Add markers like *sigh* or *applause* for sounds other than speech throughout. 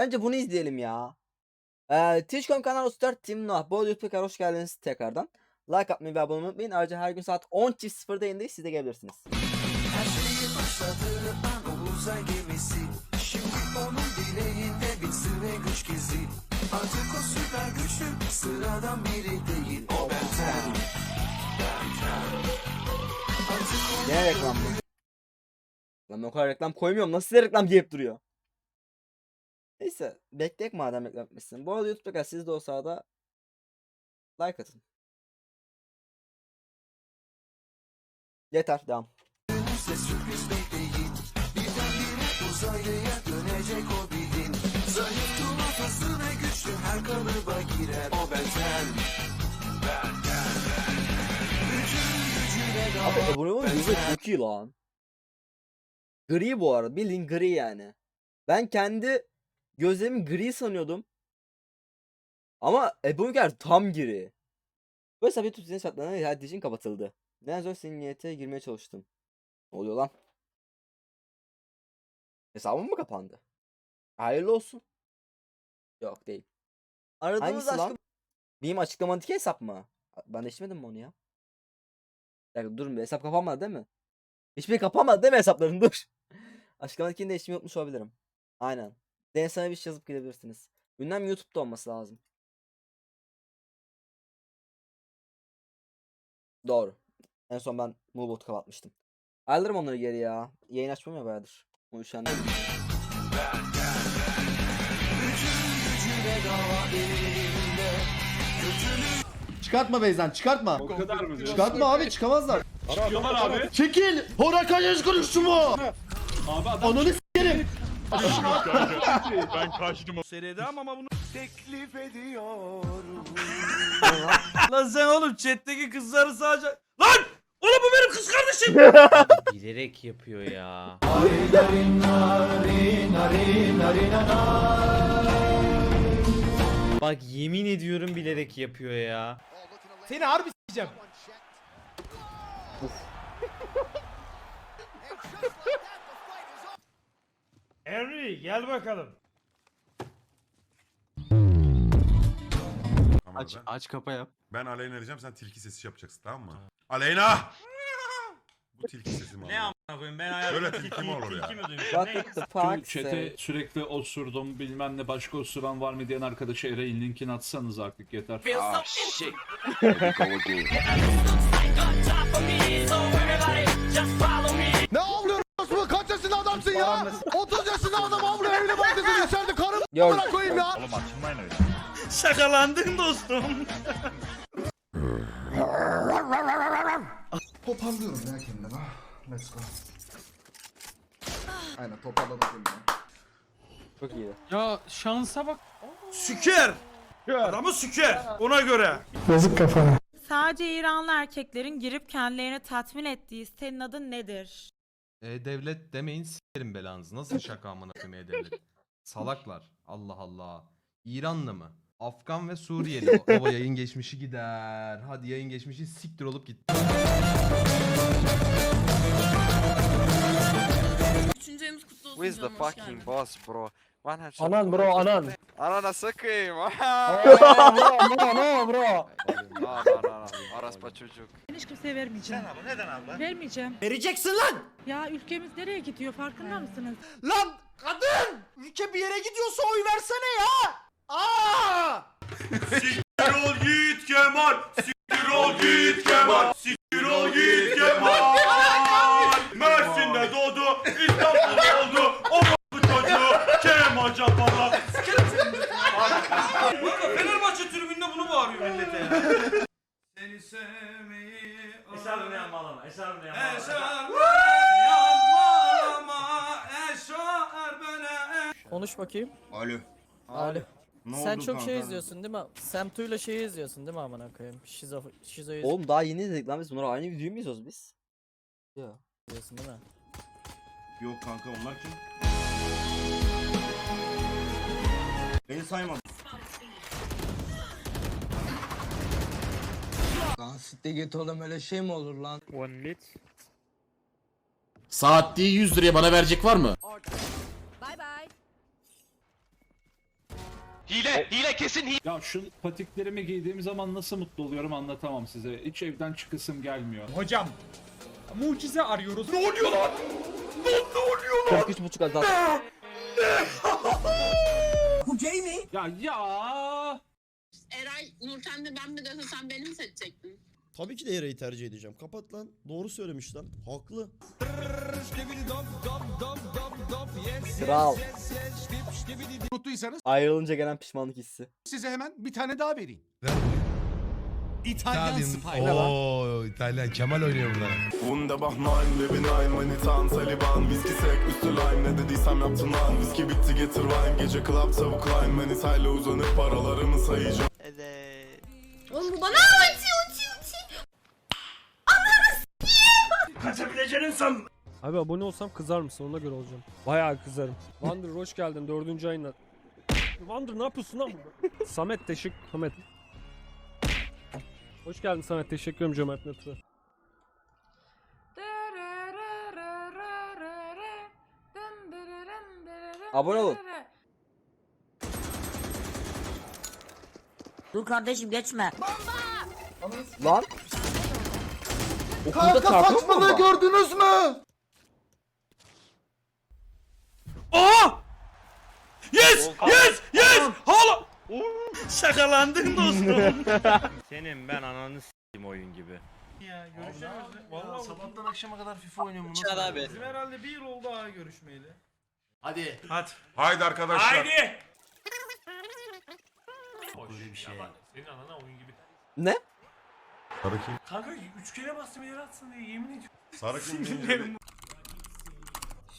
Bence bunu izleyelim ya. Ee, Twitch.com kanal 34 Team Noah. Bol YouTube hoş geldiniz tekrardan. Like atmayı ve abone olmayı unutmayın. Ayrıca her gün saat 10.00'da yayındayız. Siz de gelebilirsiniz. Her şeyi başladığı an o uzay gemisi Şimdi onun dileğinde bir sır ve güç gizli Artık o süper güçlü sıradan biri değil O Benten Gene reklam mı? Lan ben o kadar reklam koymuyorum. Nasıl reklam deyip duruyor? Neyse. Bekleyek madem reklam etmişsin. Bu arada YouTube'da. Siz de o sırada like atın. Yeter. Devam. Bilin Abi dağlar abone olun yüzde çok iyi lan. Gri bu arada. Bildiğin gri yani. Ben kendi gözlerimi gri sanıyordum. Ama Ebonker tam gri. Hesap YouTube senin şartlarına iade için kapatıldı. Ben zor senin niyete girmeye çalıştım. Ne oluyor lan? Hesabım mı kapandı? Hayırlı olsun. Yok değil. Aradığınız Hangisi aşkı lan? Benim açıklamadaki hesap mı? Ben değiştirmedim mi onu ya? Dakika durun bir hesap kapanmadı değil mi? Hiçbir kapanmadı değil mi hesapların *laughs* dur. Açıklamadakini değiştirmeyi unutmuş olabilirim. Aynen. Sana bir şey yazıp gidebilirsiniz. Gündem YouTube'da olması lazım. Doğru. En son ben Moobot'u kapatmıştım. Alırım onları geri ya. Yayın açmam ya bayağıdır. O üşendim. Çıkartma Beyzen çıkartma. O kadar mı? Çıkartma abi çıkamazlar. Çıkıyorlar abi. Çekil. Horakan yüz konuştu mu? Abi adam Ananı. Ben kaçtım. Seride ama bunu Teklif ediyorum Lan sen oğlum chat'teki kızları sadece Lan! Oğlum bu benim kız kardeşim. *laughs* bilerek yapıyor ya. Bak yemin ediyorum bilerek yapıyor ya. Seni harbi s**eceğim. Gel bakalım. Aç, aç kapa yap. Ben Aleyna diyeceğim sen tilki sesi yapacaksın tamam mı? Aleyna! Bu tilki sesi mi? Ne amına koyayım ben hayatımda Böyle tilki mi olur ya? tilki mi duymuşum? What Ne? the fuck Chat'e say? sürekli osurdum bilmem ne başka osuran var mı diyen arkadaşa Eray'in linkini atsanız artık yeter. Ne avlıyorsun bu? Kaç yaşında adamsın ya? 30 yaşında adam avlıyor evli bakıyorsun içeride karım bırak koyayım ya. Oğlum açılmayın öyle. Şakalandın dostum. Toparlıyorum ya kendimi. Let's go. Aynen toparladım kendimi. Çok iyiydi. Ya şansa bak. Süker. Adamı süker. Ona göre. Sadece İranlı erkeklerin girip kendilerini tatmin ettiği sitenin adı nedir? E-Devlet demeyin s**erim belanızı. Nasıl şaka amına koyayım E-Devlet? Salaklar. Allah Allah. İranlı mı? Afgan ve Suriyeli. Baba yayın geçmişi gider. Hadi yayın geçmişi siktir olup gitti. Üçüncü ayımız kutlu olsun Where's the canım, hoş fucking geldin. boss bro? One. Anan bro anan. Anana sıkayım. no bro. *laughs* no no no. Orospu çocuk. Ben hiç kimseye vermeyeceğim. abla neden abla? Vermeyeceğim. Vereceksin lan. Ya ülkemiz nereye gidiyor farkında mısınız? Lan kadın. Ülke bir yere gidiyorsa oy versene ya. Aa! Siktir ol git Kemal. Siktir ol git Kemal. Siktir yanmalama. Konuş bakayım. Alo. Alo. Ne Sen oldu çok şey kanka? izliyorsun değil mi? Sam Tu'yla şeyi izliyorsun değil mi amına koyayım? Şizo Şizo'yu Oğlum daha yeni izledik lan biz bunları aynı videoyu mu izliyoruz biz? Ya. izliyorsun değil mi? Yok kanka onlar kim? Beni saymadı. Lan sitte git oğlum öyle şey mi olur lan One lit. Saatliği 100 liraya bana verecek var mı? Bay bay. Ya şu patiklerimi giydiğim zaman nasıl mutlu oluyorum anlatamam size. Hiç evden çıkısım gelmiyor. Hocam. Mucize arıyoruz. Ne 43.5 azalt. *laughs* Ya ya. Eray, Nurten de ben mi dese sen beni mi seçecektin? Tabii ki de Eray'ı tercih edeceğim. Kapat lan. Doğru söylemiş lan. Haklı. Kral. Unuttuysanız Ayrılınca gelen pişmanlık hissi. size hemen bir tane daha vereyim. Ver İtalyan Spy. Oo İtalyan Kemal oynuyor burada. Wunderbach 9, Levin ein, Manitan, Taliban Whisky sek, üstü lime, ne dediysem yaptın lan Whisky bitti getir wine, gece club tavuk line Manitayla uzanıp paralarımı sayacağım Oğlum bu bana anlatıyor, Abi abone olsam kızar mısın? Ona göre olacağım. Bayağı kızarım. Wander hoş geldin dördüncü ayına. Wander ne yapıyorsun lan burada? *laughs* Samet teşekkür... Samet. Hoş geldin Samet. Teşekkür ederim cömert nötrü. Abone olun. Dur kardeşim geçme. Lan. Okulda Kanka mu saçmalığı bomba? gördünüz mü? Aa! Yes! Yes! Yes! Hala! Şakalandın dostum. *laughs* Senin ben ananı s**tim oyun gibi. ya görüşürüz. Vallahi sabahtan akşama kadar FIFA oynuyorum. Çağır abi. Bizim herhalde bir yıl oldu ha görüşmeyeli. Hadi. Hadi. Haydi arkadaşlar. Haydi. Böyle bir şey. Senin anana oyun gibi. Ne? Sarı kim? Kanka üç kere bastım yere atsın diye yemin ediyorum. Sarı kim deyince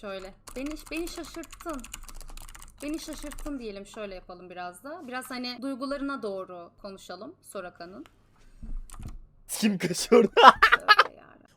Şöyle. Beni beni şaşırttın. Beni şaşırttın diyelim. Şöyle yapalım biraz da. Biraz hani duygularına doğru konuşalım Soraka'nın. Kim kaçıyor? *laughs*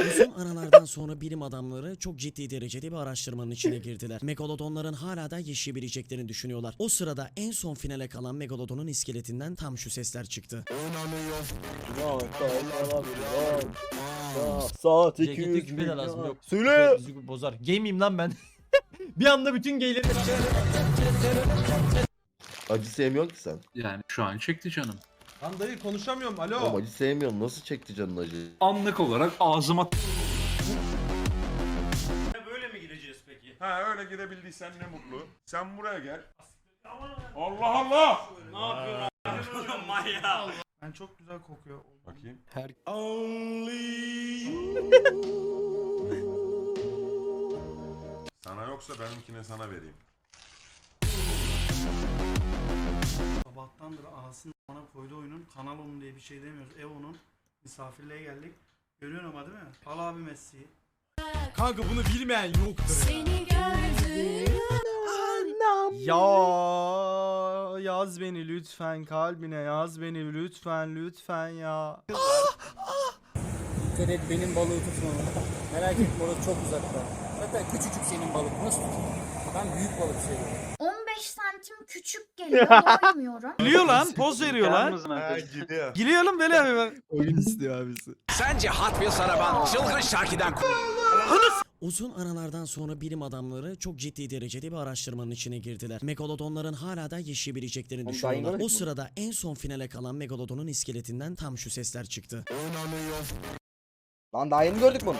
Uzun aralardan sonra bilim adamları çok ciddi derecede bir araştırmanın içine girdiler. Megalodonların hala da yaşayabileceklerini düşünüyorlar. O sırada en son finale kalan Megalodon'un iskeletinden tam şu sesler çıktı. Saat Ceketi 200 küpe de lazım, milyon. yok. Söyle. Bozar. Gameyim lan ben. *laughs* bir anda bütün geyleri... Acı sevmiyorsun ki sen. Yani şu an çekti canım. Lan dayı konuşamıyorum. Oğlum Alo. acı sevmiyorsun. Nasıl çekti canın acıyı? Anlık olarak ağzıma Böyle mi gireceğiz peki? Ha öyle girebildiysen ne mutlu. Sen buraya gel. Allah Allah. Ne yapıyorsun? Maya. Ben çok güzel kokuyor. Bakayım. Her... *laughs* Sana yoksa benimkine sana vereyim. Sabahtandır anasını bana koydu oyunun. Kanal onun diye bir şey demiyoruz. Ev onun. Misafirliğe geldik. Görüyorsun ama değil mi? Al abi Messi'yi. Kanka bunu bilmeyen yoktur. Ya yaz beni lütfen kalbine yaz beni lütfen lütfen ya. Dikkat et benim balığı tutma. Merak etme orası çok uzakta. Zaten küçücük senin balık. Nasıl tutayım? Ben büyük balık seviyorum. 15 santim küçük geliyor. *laughs* Doymuyorum. Gülüyor lan poz veriyor lan. Ha gidiyor. Gülüyor lan böyle abi. Oyun istiyor abisi. Sence Hot Wheels araban çılgın Şarki'den Uzun aralardan sonra bilim adamları çok ciddi derecede bir araştırmanın içine girdiler. Megalodonların hala da yaşayabileceklerini düşünüyorlar. O sırada en son finale kalan Megalodon'un iskeletinden tam şu sesler çıktı. Lan daha yeni gördük bunu.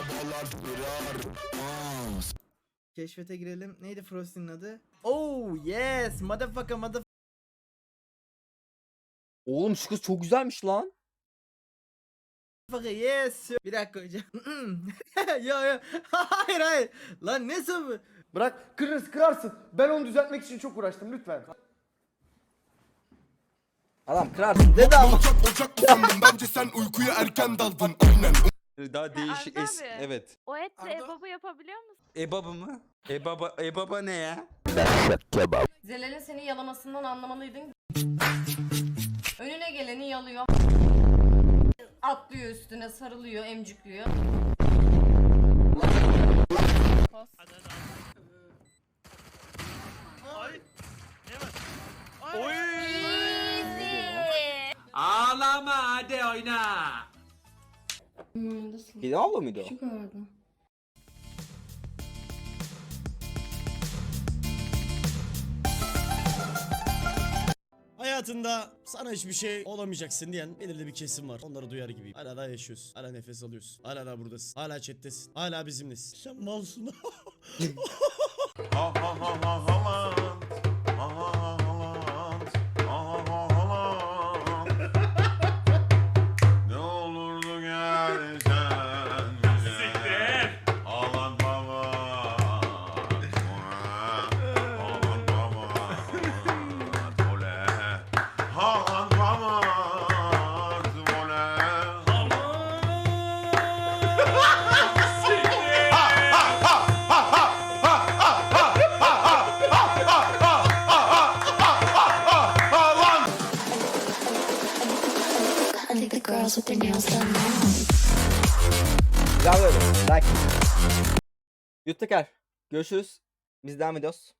Keşfete girelim. Neydi Frost'in adı? Oh yes motherfucker motherfucker. Oğlum şu kız çok güzelmiş lan. yes. Bir dakika hocam. ya ya. hayır hayır. Lan ne sabı? Bırak kırırız kırarsın. Ben onu düzeltmek için çok uğraştım lütfen. Adam kırarsın dedi ama. Bence sen uykuya erken daldın aynen Daha değişik es... Evet. O etle ebabı yapabiliyor musun? Ebaba mı? Ebaba, ebaba ne ya? Zelal'in seni yalamasından anlamalıydın. Önüne geleni yalıyor. Atlıyor üstüne, sarılıyor, emcikliyor. Ağlama hadi oyna. Gidem abla mıydı o? gördüm. Hayatında sana hiçbir şey olamayacaksın diyen belirli bir kesim var. Onları duyar gibiyim. Hala daha yaşıyorsun. Hala nefes alıyorsun. Hala daha buradasın. Hala chat'tesin. Hala bizimlesin. Sen malsın. *laughs* *laughs* Ha ha ha ha Haaland. Ha girls with their nails done. Güzel böyle. Like. Yutteker. Görüşürüz. Biz devam ediyoruz.